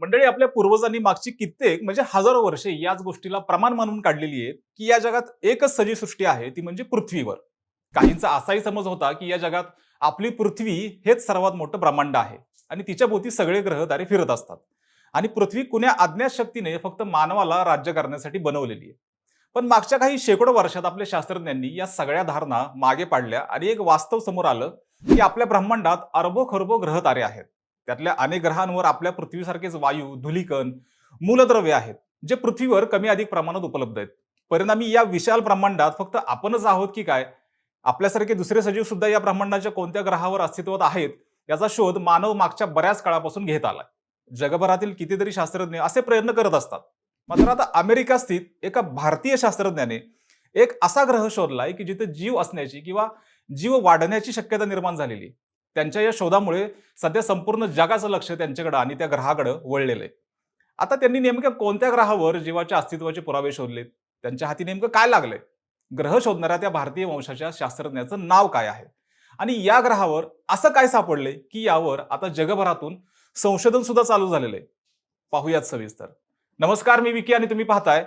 मंडळी आपल्या पूर्वजांनी मागची कित्येक म्हणजे हजारो वर्षे याच गोष्टीला प्रमाण मानून काढलेली आहे की या जगात एकच सजीव सृष्टी आहे ती म्हणजे पृथ्वीवर. काहींचा असाही समज होता की या जगात आपली पृथ्वी हेच सर्वात मोठं ब्रह्मांड आहे. आणि तिच्या भोवती सगळे ग्रह तारे फिरत असतात. आणि पृथ्वी कुण्या अज्ञात शक्तीने फक्त मानवाला राज्य करण्यासाठी बनवलेली आहे. पण मागच्या काही शेकडो वर्षात आपल्या शास्त्रज्ञांनी या सगळ्या धारणा मागे पाडल्या आणि एक वास्तव समोर आलं की आपल्या ब्रह्मांडात अरबो खरबो ग्रह तारे आहेत. त्यातल्या अनेक ग्रहांवर आपल्या पृथ्वीसारखेच वायू धुलीकण मूलद्रव्य आहेत जे पृथ्वीवर कमी अधिक प्रमाणात उपलब्ध आहेत. परिणामी या विशाल ब्रह्मांडात फक्त आपणच आहोत की काय? आपल्यासारखे दुसरे सजीव सुद्धा या ब्रह्मांडाच्या कोणत्या ग्रहावर अस्तित्वात आहेत याचा शोध मानव मागच्या बऱ्याच काळापासून घेत आला जगभरातील कितीतरी शास्त्रज्ञ असे प्रयत्न करत असतात. मात्र आता अमेरिका स्थित एका भारतीय शास्त्रज्ञाने एक असा ग्रह शोधलाय की जिथे जीव असण्याची किंवा जीव वाढण्याची शक्यता निर्माण झालेली त्यांच्या या शोधामुळे सध्या संपूर्ण जगाचं लक्ष त्यांच्याकडं आणि त्या ग्रहाकडं वळलेलं आहे. आता त्यांनी नेमक्या कोणत्या ग्रहावर जीवाच्या अस्तित्वाचे पुरावे शोधलेत? त्यांच्या हाती नेमकं काय लागलंय? ग्रह शोधणाऱ्या त्या भारतीय वंशाच्या शास्त्रज्ञाचं नाव काय आहे? आणि या ग्रहावर असं काय सापडले की यावर आता जगभरातून संशोधन सुद्धा चालू झालेलं आहे? पाहूयात सविस्तर. नमस्कार मी विकी आणि तुम्ही पाहताय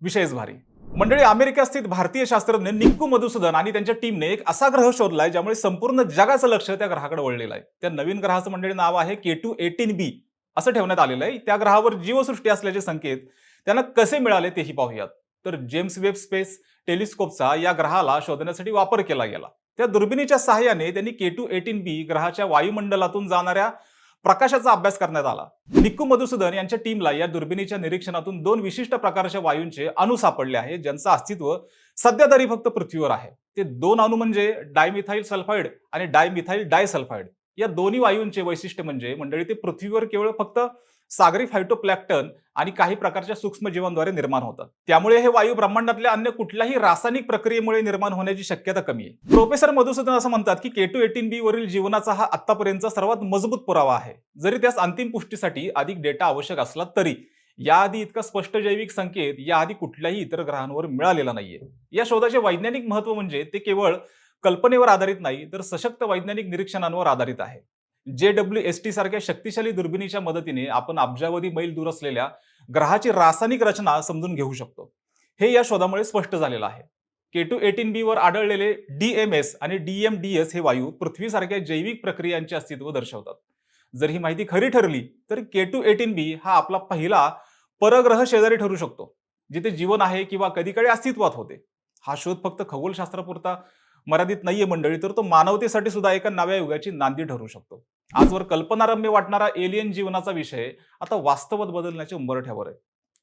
विशेष भारी. मंडळी अमेरिका स्थित भारतीय शास्त्रज्ञ निक्कू मधुसूदन आणि त्यांच्या टीमने एक असा ग्रह शोधलाय ज्यामुळे संपूर्ण जगाचं लक्ष त्या ग्रहाकडे वळलेलं आहे. त्या नवीन ग्रहाचं मंडळी नाव आहे के टू एटीन बी असं ठेवण्यात आलेलं आहे. त्या ग्रहावर जीवसृष्टी असल्याचे संकेत त्यांना कसे मिळाले तेही पाहूयात. तर जेम्स वेब स्पेस टेलिस्कोपचा या ग्रहाला शोधण्यासाठी वापर केला गेला. त्या दुर्बिणीच्या सहाय्याने त्यांनी के टू एटीन बी ग्रहाच्या वायुमंडलातून जाणाऱ्या प्रकाशाचा अभ्यास करण्यात आला. निक्कू मधुसूदन यांच्या टीमला या दुर्बिणीच्या निरीक्षणातून दोन विशिष्ट प्रकारच्या वायूंचे अणू सापडले आहेत ज्यांचं अस्तित्व सध्या तरी फक्त पृथ्वीवर आहे. ते दोन अणू म्हणजे डायमिथाईल सल्फाईड आणि डायमिथाईल डायसल्फाईड या दोन्ही वायूंचे वैशिष्ट्य म्हणजे मंडळी ते पृथ्वीवर केवळ फक्त सागरी फायटोप्लॅक्टन आणि काही प्रकारच्या सूक्ष्म जीवांद्वारे निर्माण होतात त्यामुळे हे वायू ब्रह्मांडातल्या अन्य कुठल्याही रासायनिक प्रक्रियेमुळे निर्माण होण्याची शक्यता कमी आहे. प्रोफेसर मधुसूदन असं म्हणतात की के टू एटीन बी वरील जीवनाचा हा आतापर्यंतचा सर्वात मजबूत पुरावा आहे. जरी त्यास अंतिम पुष्टीसाठी अधिक डेटा आवश्यक असला तरी याआधी इतका स्पष्ट जैविक संकेत याआधी कुठल्याही इतर ग्रहांवर मिळालेला नाहीये. या शोधाचे वैज्ञानिक महत्त्व म्हणजे ते केवळ कल्पनेवर आधारित नाही तर सशक्त वैज्ञानिक निरीक्षणांवर आधारित आहे. जे डब्ल्यू एस टी सारख्या शक्तिशाली दुर्बिणीच्या मदतीने आपण अब्जावधी मैल दूर असलेल्या ग्रहाची रासायनिक रचना समजून घेऊ शकतो. हे या शोधामुळे स्पष्ट झालेलं आहे. के टू एटीन बी वर आढळलेले डीएमएस आणि डीएमडीएस हे वायू पृथ्वीसारख्या जैविक प्रक्रियांचे अस्तित्व दर्शवतात. जर ही माहिती खरी ठरली तर के टू एटीन बी हा आपला पहिला परग्रह शेजारी ठरू शकतो जिथे जीवन आहे किंवा कधी अस्तित्वात होते. हा शोध फक्त खगोलशास्त्रापुरता मर्यादित नाहीये मंडळी तर तो मानवतेसाठी सुद्धा एका नव्या युगाची नांदी ठरू शकतो. आजवर कल्पनारम्य वाटणारा एलियन जीवनाचा विषय आता वास्तवात बदलण्याच्या उंबरठ्यावर आहे.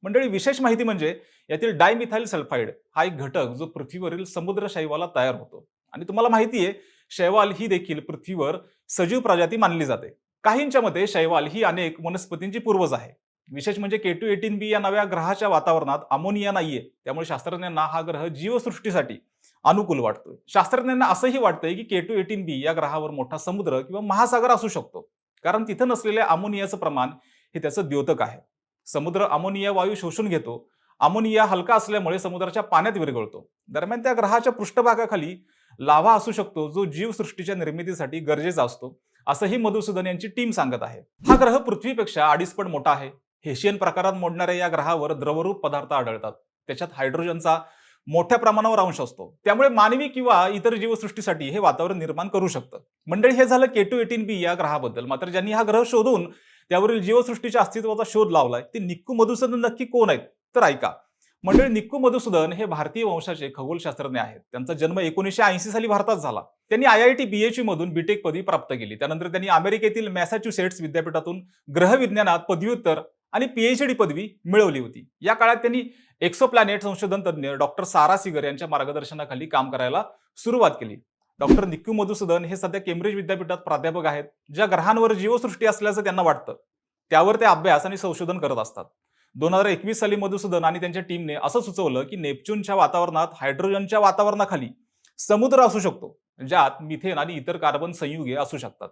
मंडळी विशेष माहिती म्हणजे यातील डायमिथाईल सल्फाईड हा एक घटक जो पृथ्वीवरील समुद्र शैवाला तयार होतो. आणि तुम्हाला माहिती आहे शैवाल ही देखील पृथ्वीवर सजीव प्रजाती मानली जाते. काहींच्या मते शैवाल ही अनेक वनस्पतींची पूर्वज आहे. विशेष म्हणजे के टू एटीन बी या नव्या ग्रहाच्या वातावरणात अमोनिया नाहीये. त्यामुळे शास्त्रज्ञांना हा ग्रह जीवसृष्टीसाठी अनुकूल वाटतोय. शास्त्रज्ञांना असंही वाटतंय की के टू एटीन बी या ग्रहावर मोठा समुद्र किंवा महासागर असू शकतो. कारण तिथं नसलेल्या अमोनियाचं प्रमाण हे त्याचं द्योतक आहे. समुद्र अमोनिया वायू शोषून घेतो. अमोनिया हलका असल्यामुळे समुद्राच्या पाण्यात विरघळतो. दरम्यान त्या ग्रहाच्या पृष्ठभागाखाली लाव्हा असू शकतो जो जीवसृष्टीच्या निर्मितीसाठी गरजेचा असतो असंही मधुसूदन यांची टीम सांगत आहे. हा ग्रह पृथ्वीपेक्षा अडीच पट मोठा आहे. हेशियन प्रकारात मोडणाऱ्या या ग्रहावर द्रवरूप पदार्थ आढळतात. त्याच्यात हायड्रोजनचा मोठ्या प्रमाणावर अंश असतो. त्यामुळे मानवी किंवा इतर जीवसृष्टीसाठी हे वातावरण निर्माण करू शकतं. मंडळी हे झालं के टू एटीन बी या ग्रहाबद्दल. मात्र ज्यांनी हा ग्रह शोधून त्यावरील जीवसृष्टीच्या अस्तित्वाचा शोध लावलाय ते निक्कू मधुसूदन नक्की कोण आहेत? तर ऐका. मंडळी निक्कू मधुसूदन हे भारतीय वंशाचे खगोलशास्त्रज्ञ आहेत. त्यांचा जन्म एकोणीसशे ऐंशी साली भारतात झाला. त्यांनी आय आय टी बीएचयू मधून बीटेक पदवी प्राप्त केली. त्यानंतर त्यांनी अमेरिकेतील मॅसॅच्युसेट्स विद्यापीठातून ग्रहविज्ञानात पदव्युत्तर आणि पीएचडी पदवी मिळवली होती. या काळात त्यांनी एक्सो प्लॅनेट संशोधन तज्ज्ञ डॉक्टर सारा सिगर यांच्या मार्गदर्शनाखाली काम करायला सुरुवात केली. डॉक्टर निक्यू मधुसूदन हे सध्या केम्ब्रिज विद्यापीठात प्राध्यापक आहेत ज्या ग्रहांवर जीवसृष्टी असल्याचं त्यांना वाटतं. त्यावर ते अभ्यास आणि संशोधन करत असतात. दोन हजार एकवीस साली मधुसूदन आणि त्यांच्या टीमने असं सुचवलं की नेपच्यूनच्या वातावरणात हायड्रोजनच्या वातावरणाखाली समुद्र असू शकतो ज्यात मिथेन आणि इतर कार्बन संयुगे असू शकतात.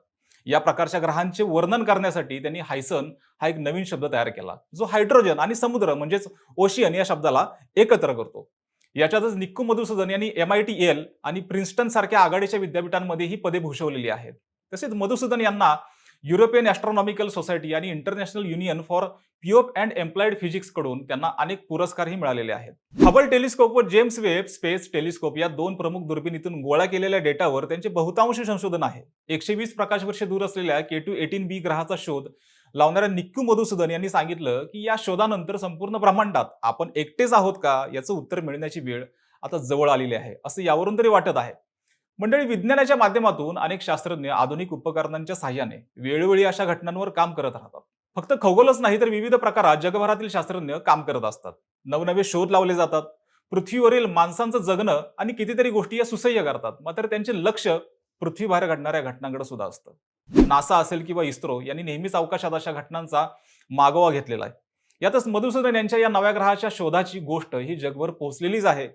या प्रकारच्या ग्रहांचे वर्णन करण्यासाठी त्यांनी हायसन हा एक नवीन शब्द तयार केला जो हायड्रोजन आणि समुद्र म्हणजेच ओशियन या शब्दाला एकत्र करतो. याच्यातच निक्कू मधुसूदन यांनी एम आय टी एल आणि प्रिन्स्टन सारख्या आघाडीच्या विद्यापीठांमध्ये ही पदे भूषवलेली आहेत. तसेच मधुसूदन यांना युरोपियन ॲस्ट्रॉनॉमिकल सोसायटी आणि International Union for Pure and Applied फिजिक्सकडून त्यांना अनेक पुरस्कारही मिळालेले आहेत. हबल टेलिस्कोप व जेम्स वेब स्पेस टेलिस्कोप या दोन प्रमुख दुर्बिणीतून गोळा केलेल्या डेटावर त्यांचे बहुतांश संशोधन आहे. एकशे वीस प्रकाशवर्ष दूर असलेल्या के टू एटीन बी ग्रहाचा शोध लावणाऱ्या निक्कू मधुसूदन यांनी सांगितलं की या शोधानंतर संपूर्ण ब्रह्मांडात आपण एकटेच आहोत का? याचं उत्तर मिळण्याची वेळ आता जवळ आलेली आहे. असं यावरून तरी वाटत आहे. मंडळी विज्ञानाच्या माध्यमातून अनेक शास्त्रज्ञ आधुनिक उपकरणांच्या सहाय्याने वेळोवेळी अशा घटनांवर काम करत राहतात. फक्त खगोलच नाही तर विविध प्रकारात जगभरातील शास्त्रज्ञ काम करत असतात. नवनवे शोध लावले जातात. पृथ्वीवरील माणसांचं जगणं आणि कितीतरी गोष्टी या सुसह्य करतात. मात्र त्यांचे लक्ष पृथ्वीबाहेर घडणाऱ्या घटनांकडे सुद्धा असतं. नासा असेल किंवा इस्रो यांनी नेहमीच अवकाशात अशा घटनांचा मागोवा घेतलेला आहे. यातच मधुसूदन यांच्या या नव्या ग्रहाच्या शोधाची गोष्ट ही जगभर पोहोचलेलीच आहे.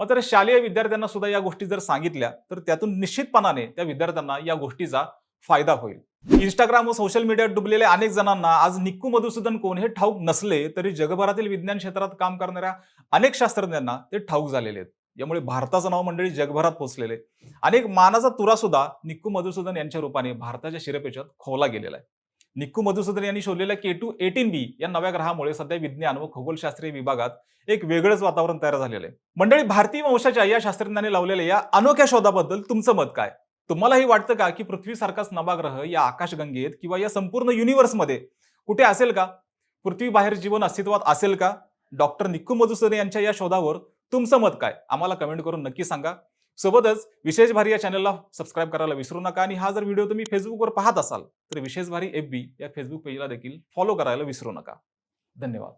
मात्र शालेय विद्यार्थ्यांना सुद्धा या गोष्टी जर सांगितल्या तर त्यातून निश्चितपणाने त्या विद्यार्थ्यांना या गोष्टीचा फायदा होईल. इंस्टाग्राम व सोशल मीडियात डुबलेल्या अनेक जणांना आज निक्कू मधुसूदन कोण हे ठाऊक नसले तरी जगभरातील विज्ञान क्षेत्रात काम करणाऱ्या अनेक शास्त्रज्ञांना ते ठाऊक झालेले आहेत. यामुळे भारताचं नाव मंडळी जगभरात पोहोचलेले. अनेक मानाचा तुरा सुद्धा निक्कू मधुसूदन यांच्या रूपाने भारताच्या शिरपेचात खोवला गेलेला आहे. निक्कू मधुसूदन यांनी शोधलेल्या के टू एटीन बी या नव्या ग्रहामुळे सध्या विज्ञान व खगोलशास्त्रीय विभागात एक वेगळंच वातावरण तयार झालेलं आहे. मंडळी भारतीय वंशाच्या या शास्त्रज्ञांनी लावलेल्या या अनोख्या शोधाबद्दल तुमचं मत काय? तुम्हालाही वाटतं का की पृथ्वीसारखाच नवा ग्रह या आकाशगंगेत किंवा या संपूर्ण युनिव्हर्समध्ये कुठे असेल का? पृथ्वी बाहेर जीवन अस्तित्वात असेल का? डॉक्टर निक्कू मधुसूदन यांच्या या शोधावर तुमचं मत काय? आम्हाला कमेंट करून नक्की सांगा. सोबतच विशेष भारी या चॅनलला सबस्क्राईब करायला विसरू नका आणि हा जर व्हिडिओ तुम्ही फेसबुकवर पाहत असाल तर विशेष भारी एफ बी या फेसबुक पेजला देखील फॉलो करायला विसरू नका. धन्यवाद.